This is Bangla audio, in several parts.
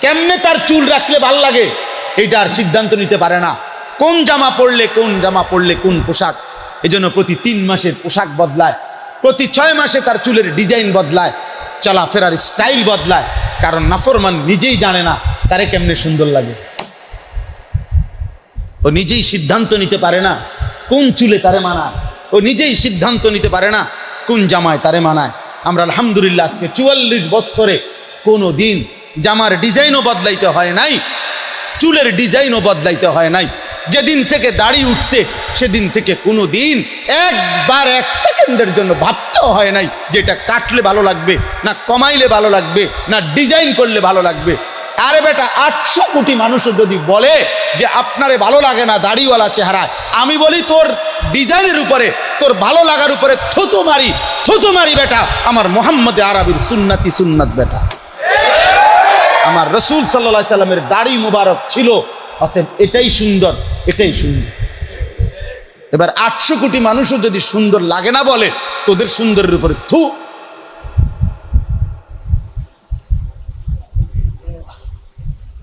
কেমনে তার চুল রাখলে ভালো লাগে? এটা আর সিদ্ধান্ত নিতে পারে না। কোন জামা পরলে কোন জামা পরলে কোন পোশাক? এজন্য প্রতি তিন মাসের পোশাক বদলায়। প্রতি ছয় মাসে তার চুলের ডিজাইন বদলায়। চলাফেরার স্টাইল বদলায়। কারণ নাফরমান নিজেই জানে না তারে কেমনে সুন্দর লাগে। ও নিজেই সিদ্ধান্ত নিতে পারে না কোন চুলে তারে মানায়। ও নিজেই সিদ্ধান্ত নিতে পারে না কোন জামায় তারে মানায়। আমরা আলহামদুলিল্লাহ আজকে চুয়াল্লিশ বৎসরে কোনো দিন জামার ডিজাইনও বদলাইতে হয় নাই, চুলের ডিজাইনও বদলাইতে হয় নাই। যেদিন থেকে দাড়ি উঠছে, সেদিন থেকে কোনো দিন একবার এক সেকেন্ডের জন্য ভাবতেও হয় নাই যেটা কাটলে ভালো লাগবে, না কমাইলে ভালো লাগবে, না ডিজাইন করলে ভালো লাগবে। আরে বেটা, আটশো কোটি মানুষও যদি বলে যে আপনারে ভালো লাগে না দাড়িওয়ালা চেহারা, আমি বলি তোর ডিজাইনের উপরে, তোর ভালো লাগার উপরে থুতু মারি থুতু মারি বেটা, আমার মোহাম্মদ আরবির সুন্নাতি সুন্নাত বেটা। আমার রসুল সাল্লা সাল্লামের দাড়ি মুবারক ছিল। অতএব এটাই সুন্দর এটাই সুন্দর। এবার আটশো কোটি মানুষও যদি সুন্দর লাগে না বলে, তোদের সুন্দরের উপরে থু।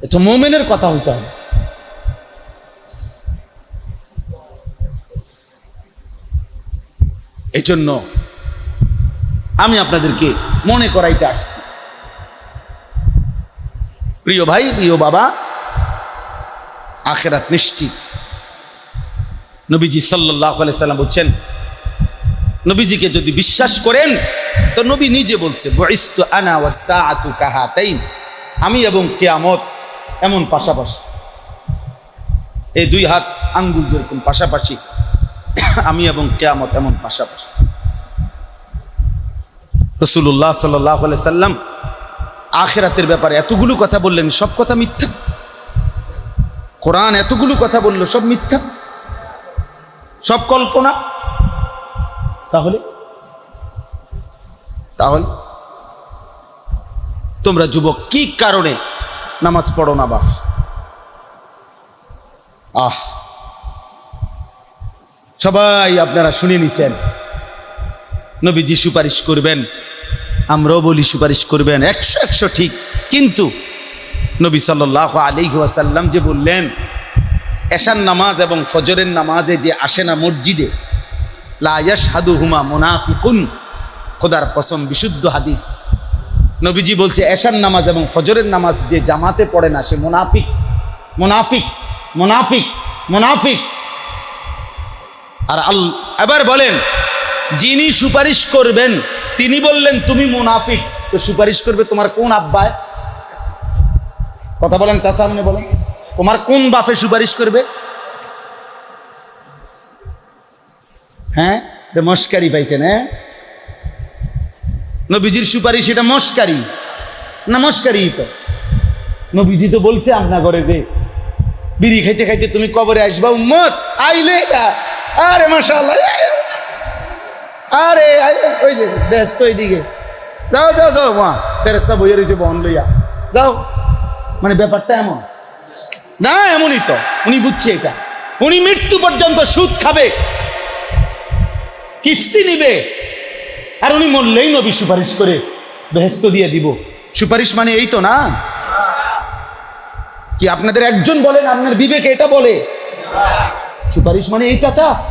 এটা মোমেনের কথা হইতে হবে। এই জন্য আমি আপনাদেরকে মনে করাইতে আসছি। প্রিয় ভাই, প্রিয় বাবা, আখেরাত নিশ্চিত। নবীজি সাল্লাহ সাল্লাম বলছেন, নবীজিকে যদি বিশ্বাস করেন, তো নবী নিজে বলছে আমি এবং কেয়ামত এমন পাশাপাশি। এই দুই হাত আঙ্গুল যেরকম পাশাপাশি, আমি এবং কেয়ামত এমন পাশাপাশি। রসুল্লাহ সাল্লাহ সাল্লাম আখেরাতের ব্যাপারে এতগুলো কথা বললেন, সব কথা মিথ্যা। কোরআন এতগুলো কথা বলল, সব মিথ্যা। সব কল্পনা। তাহলে? তাহলে? তোমরা যুবক, কি কারণে নামাজ পড়ো না বাফ আহ! সবাই আপনারা শুনে নিছেন। নবীজি সুপারিশ করবেন। আমরাও বলি সুপারিশ করবেন, একশো একশো ঠিক। কিন্তু নবী সাল্লাহ আলিহ আসাল্লাম যে বললেন এশান নামাজ এবং ফজরের নামাজে যে আসে না মসজিদে লায়াস হাদু হুমা মোনাফিকুন, খোদার কসম বিশুদ্ধ হাদিস। নবীজি বলছে এশান নামাজ এবং ফজরের নামাজ যে জামাতে পড়ে না, সে মোনাফিক মোনাফিক মোনাফিক মোনাফিক। আর আল, এবার বলেন, যিনি সুপারিশ করবেন তিনি বললেন, তুমি মুনাফিক, তো সুপারিশ করবে তোমার কোন আব্বায়? কথা বলেন তার সামনে বলেন, তোমার কোন বাফে সুপারিশ করবে? হ্যাঁ এটা মস্কারি পাইছেন হ্যাঁ? নবীজির সুপারিশ এটা মস্কারি, না মস্কারি তো? নবীজি তো বলছে আপনার ঘরে যে, বিড়ি খাইতে খাইতে তুমি কবরে আসবা, উম্মত, আইলে আরে মাশাআল্লাহ আরে ওই যে, ব্যস্ত এইদিকে যাও যাও যাও, মা ফেরেস্তা বইয়ে রয়েছে বহন লইয়া। যাও। মানে ব্যাপারটা এমন। না, এমনই তো। উনি বুঝছে এটা। উনি মৃত্যু পর্যন্ত সুদ খাবে। কিস্তি নিবে। আর উনি মরলেই নবী সুপারিশ করে বেহেস্ত দিয়ে দিব। সুপারিশ মানে এই তো না? কি আপনাদের একজন বলেন, আপনার বিবেকে এটা বলে? সুপারিশ মানে এই চাচা?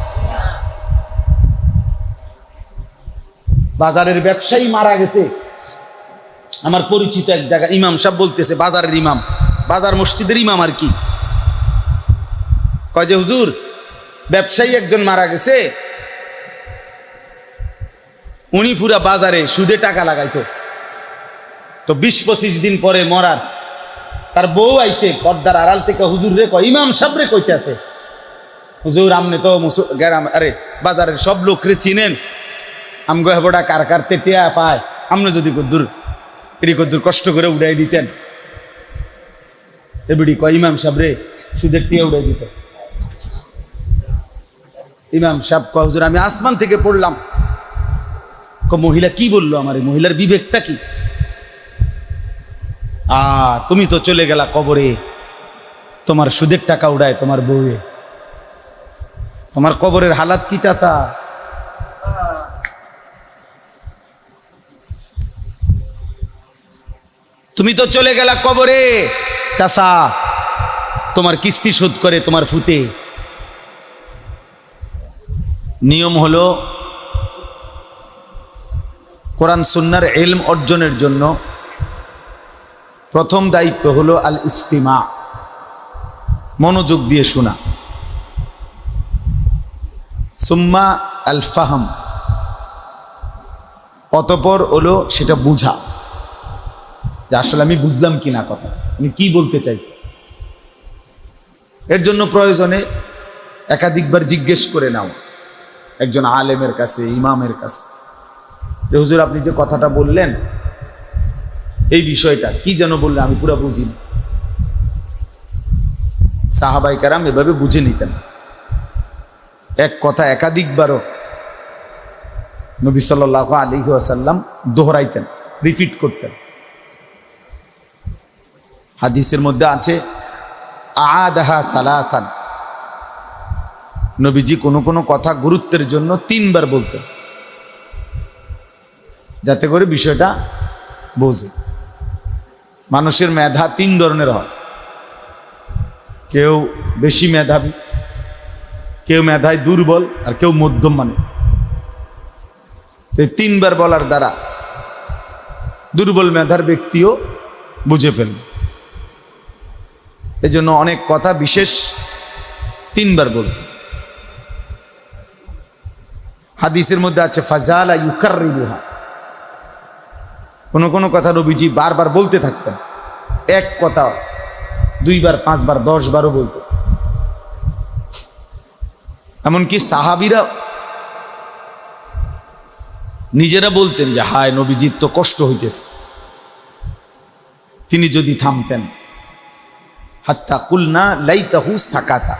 বাজারের ব্যবসায়ী মারা গেছে। আমার পরিচিত এক জায়গায় ইমাম সাহেব বলতেছে, বাজারের ইমাম, বাজার মসজিদের ইমাম আর কি। কয় যে, হুজুর, ব্যবসায়ী একজন মারা গেছে। উনি পুরা বাজারে সুদে টাকা লাগাইতো। তো বিশ পঁচিশ দিন পরে মরার। তার বউ আইছে পর্দার আড়াল থেকে, হুজুর রে কয়, ইমাম সাহেব রে কইতে আছে হুজুর, আমনে তো গ্রাম, আরে, বাজারের সব লোকরে চিনেন। আমগো হেবড়া কার কার তেটিয়া পায় আমরা যদি কদ্দুর, এটি কদ্দুর কষ্ট করে উড়াই দিতেন। এবিডি কয়, ইমাম সাহেব রে, সুদের টিয়া উড়াই দিত ইমাম সাহেব কয়, হুজুর, আমি আসমান থেকে পড়লাম। ক, মহিলা কি বলল আমার? এই মহিলার বিবেকটা কি? আ, তুমি তো চলে গেলা কবরে। তোমার সুদের টাকা উড়ায় তোমার বউয়ে। তোমার কবরের হালাত কি, চাচা? তুমি তো চলে গেলা কবরে। চাষা তোমার কিস্তি শোধ করে তোমার ফুতে নিয়ম হলো, কোরআন সুন্নার এলম অর্জনের জন্য প্রথম দায়িত্ব হলো আল ইস্তিমা মনোযোগ দিয়ে শোনা। সুম্মা আল ফাহম অতপর হলো সেটা বুঝা। যে আসলে আমি বুঝলাম কি না কথা। আমি কি বলতে চাইছি? এর জন্য প্রয়োজনে একাধিকবার জিজ্ঞেস করে নাও। একজন আলেমের কাছে, ইমামের কাছে। যে, হুজুর, আপনি যে কথাটা বললেন, এই বিষয়টা কি যেন বললেন আমি পুরো বুঝিনি সাহাবাই কারাম এভাবে বুঝে নিতেন। এক কথা একাধিকবারও নবী সাল আলী আসাল্লাম দোহরাইতেন, রিপিট করতেন। হাদিসের মধ্যে আছে আদাহা সালাসান। নবীজি কোনো কোনো কথা গুরুত্বের জন্য তিনবার বলতেন, যাতে করে বিষয়টা বোঝে। মানুষের মেধা তিন ধরনের হয়। কেউ বেশি মেধাবী, কেউ মেধায় দুর্বল, আর কেউ মধ্যম মানে। এই তিনবার বলার দ্বারা দুর্বল মেধার ব্যক্তিও বুঝে ফেলবে। এই জন্য অনেক কথা বিশেষ তিনবার বলতে। হাদিসের মধ্যে আছে, ফাজালা ইউকার কোনো কোনো কথা রবিজি বারবার বলতে থাকতেন। এক কথা দুইবার, পাঁচবার দশ বারও বলতো। এমনকি সাহাবিরা নিজেরা বলতেন যে, হায় নবীজির তো কষ্ট হইতেছে। তিনি যদি থামতেন। হাত্তা কুলনা লাইতাহু সাকাতা।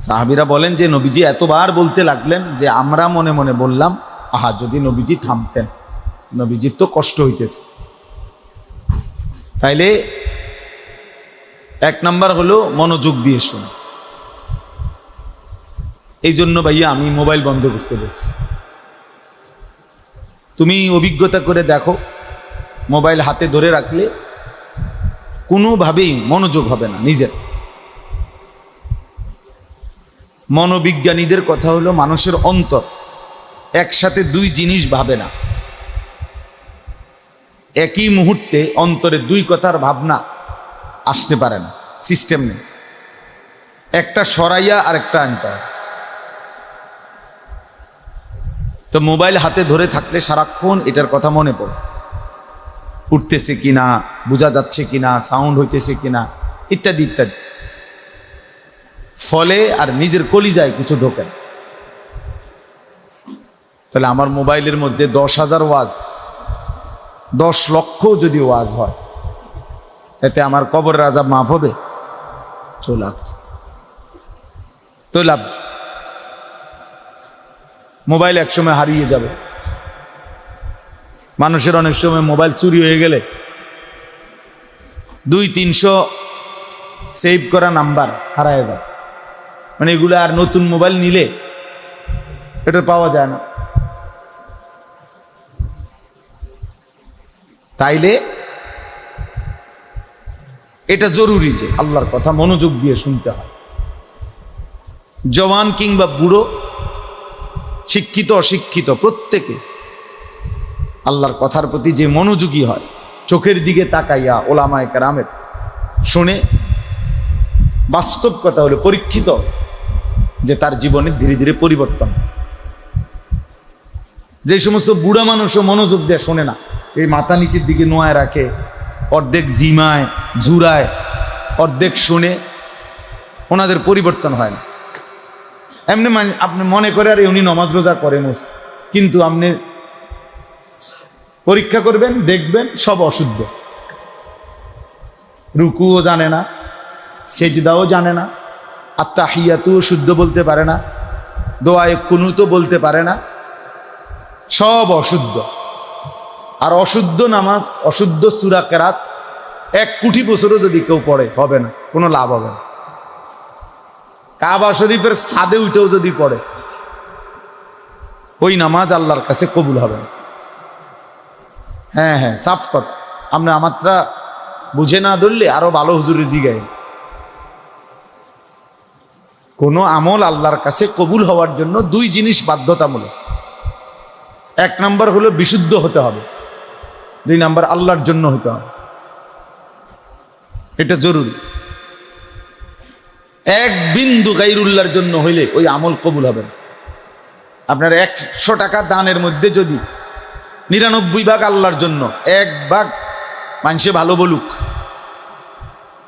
সাহাবিরা বলেন যে নবীজি এতবার বলতে লাগলেন যে আমরা মনে মনে বললাম, আহা, যদি নবীজি থামতেন, নবীজির তো কষ্ট হইতেছে। তাইলে এক নাম্বার হলো মনোযোগ দিয়ে শুন। এই জন্য ভাইয়া আমি মোবাইল বন্ধ করতে বলছি। তুমি অভিজ্ঞতা করে দেখো, মোবাইল হাতে ধরে রাখলে কোনোভাবেই মনোযোগ হবে না নিজের। মনোবিজ্ঞানীদের কথা হলো মানুষের অন্তর। একসাথে দুই জিনিস ভাবে না। একই মুহূর্তে অন্তরে দুই কথার ভাবনা আসতে পারে না সিস্টেম নেই। একটা সরাইয়া আর একটা আনতে তো মোবাইল হাতে ধরে থাকলে সারাক্ষণ এটার কথা মনে পড়ে। উঠতেছে কিনা, বোঝা যাচ্ছে কিনা সাউন্ড হইতেছে কিনা, ইত্যাদি ইত্যাদি ফলে আর নিজের কলিজায় কিছু ঢোকে। তাহলে আমার মোবাইলের মধ্যে দশ হাজার ওয়াজ, দশ লক্ষ যদি ওয়াজ হয়, এতে আমার কবর রাজা মাফ হবে তো লাভ তো লাভ? মোবাইল একসময় হারিয়ে যাবে মানুষের অনেক সময় মোবাইল চুরি হয়ে গেলে দুই, তিনশো সেভ করা নাম্বার হারায় যায়। মানে এগুলো আর নতুন মোবাইল নিলে এটা পাওয়া যায় না। তাইলে এটা জরুরি যে আল্লাহর কথা মনোযোগ দিয়ে শুনতে হয়। জওয়ান কিংবা বুড়ো, শিক্ষিত, অশিক্ষিত, প্রত্যেকে আল্লাহর কথার প্রতি যে মনোযোগী হয়, চোখের দিকে তাকাইয়া ওলামায় কারামের শুনে বাস্তব কথা হলো পরীক্ষিত যে তার জীবনে ধীরে ধীরে পরিবর্তন যে সমস্ত বুড়া মানুষও মনোযোগ দিয়ে শোনে না, এই মাথা নিচের দিকে নোয়ায় রাখে, অর্ধেক জিমায় জুরায় অর্ধেক শুনে ওনাদের পরিবর্তন হয় না এমনি মান- আপনি মনে করে আর উনি নমাজ রোজা করেন ওস। কিন্তু আপনি পরীক্ষা করবেন, দেখবেন সব অশুদ্ধ। রুকুও জানে না, সেজদাও জানে না আত্মাহিয়াতুও শুদ্ধ বলতে পারে না, দোয়ায় কুনুতো বলতে পারে না, সব অশুদ্ধ। আর অশুদ্ধ নামাজ, অশুদ্ধ সুরা কেরাত এক কুঠি বছরও যদি কেউ পড়ে, হবে না, কোনো লাভ হবে না। কাবা শরীফের সাদে উঠেও যদি পড়ে, ওই নামাজ আল্লাহর কাছে কবুল হবে না। হ্যাঁ হ্যাঁ সাফ কথা আমরা আমারটা বুঝে না ধরলে আরও ভালো হুজুরে জিগায় কোনো আমল আল্লাহর কাছে কবুল হওয়ার জন্য দুই জিনিস বাধ্যতামূলক। এক নাম্বার হলো বিশুদ্ধ হতে হবে। দুই নাম্বার আল্লাহর জন্য হতে হবে। এটা জরুরি। এক বিন্দু গাইরুল্লাহর জন্য হইলে ওই আমল কবুল হবে আপনার একশো টাকা দানের মধ্যে যদি নিরানব্বই ভাগ আল্লাহর জন্য, এক ভাগ মানুষে ভালো বলুক।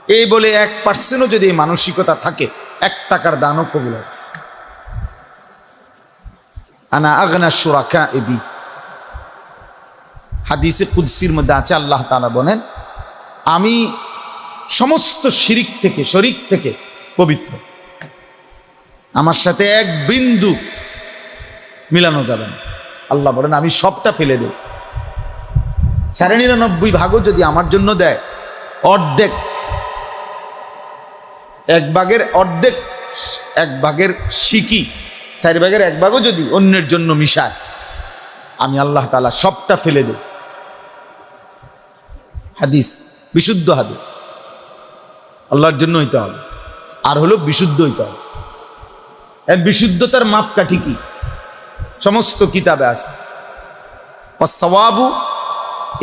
এই বলে এক পার্সেন্টও যদি এই মানসিকতা থাকে, এক টাকার দানও কবুল হবে আনা আগনা সুরাকা এবি। হাদিসে কুদ্সির মধ্যে আছে, আল্লাহ তালা বলেন, আমি সমস্ত শিরিক থেকে, শরিক থেকে পবিত্র। আমার সাথে এক বিন্দু মিলানো যাবে না। আল্লাহ বলেন, আমি সবটা ফেলে দেব। সাড়ে নিরানব্বই ভাগও যদি আমার জন্য দেয়, অর্ধেক, এক ভাগের অর্ধেক, এক ভাগের শিকি চার ভাগের এক ভাগও যদি অন্যের জন্য মিশায়, আমি আল্লাহ তালা সবটা ফেলে দেব। হাদিস, বিশুদ্ধ হাদিস। আল্লাহর জন্য হইতে হবে। আর হলো বিশুদ্ধ হইতে হবে। বিশুদ্ধতার মাপকাঠি কি? সমস্ত কিতাবে আছে। সওয়াবু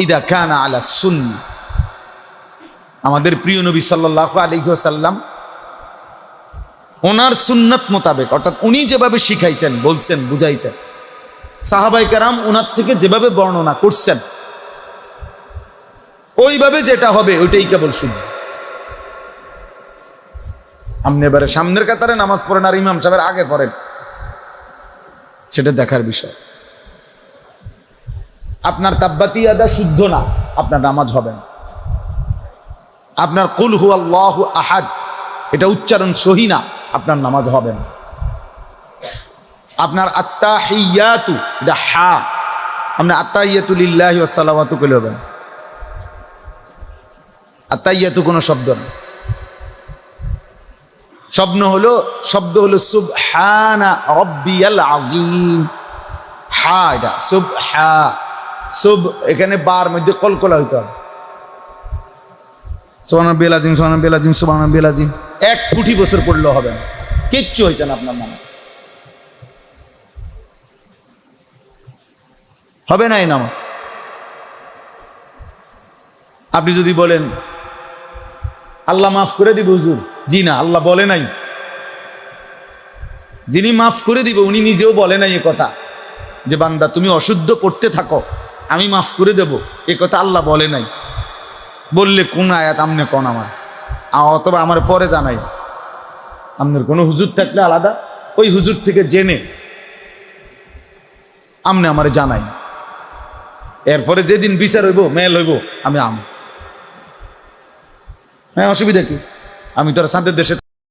ইদা কানা আলা সুন্নি। আমাদের প্রিয় নবী সাল্লাহ আলহিহাসাল্লাম ওনার সুন্নত মোতাবেক, অর্থাৎ উনি যেভাবে শিখাইছেন, বলছেন, বুঝাইছেন, সাহাবাই কারাম ওনার থেকে যেভাবে বর্ণনা করছেন, ওইভাবে যেটা হবে ওইটাই কেবল শুনবে আপনি এবারে সামনের কাতারে নামাজ পড়েন আর ইমাম সাহেবের আগে পড়েন। সেটা দেখার বিষয়। আপনার তাব্বাতি আদা শুদ্ধ না, আপনার নামাজ হবে না। আপনার কুল হু আল্লাহ আহাদ, এটা উচ্চারণ সহি না, আপনার নামাজ হবে না। আপনার আত্মা হিয়াতু এটা হা, আপনি আত্মা ইয়াতুলিল্লাহ সালাওয়াতু কইলে হবে না। আত্মা ইয়াতু কোনো শব্দ না। স্বপ্ন হলো, শব্দ হলো সুবহানা রব্বিয়াল আজিম হা এটা সুব হা সুব, এখানে বার মধ্যে কলকলা হইতে হবে। সোহান বেলাজিম সোহান বেলাজিম সোহান বেলাজিম এক কোটি বছর পড়লেও হবে না। কিচ্ছু হয়েছে না আপনার নামাজ হবে না এই নামাজ? আপনি যদি বলেন, আল্লাহ মাফ করে দিব হুজুর। জি না, আল্লাহ বলে নাই। যিনি মাফ করে দিব, উনি নিজেও বলে নাই এ কথা। যে বান্দা, তুমি অশুদ্ধ পড়তে থাকো, আমি মাফ করে দেব, এ কথা আল্লাহ বলে নাই। বললে কোন আয়াত, আমনে কোন আমার? অথবা আমার পরে জানাই। আপনার কোনো হুজুর থাকলে আলাদা, ওই হুজুর থেকে জেনে। আমনে আমার জানাই। এরপরে যেদিন বিচার হইব, মেল হইব, আমি আম। হ্যাঁ অসুবিধা কি? আমি তোর সাঁতের দেশে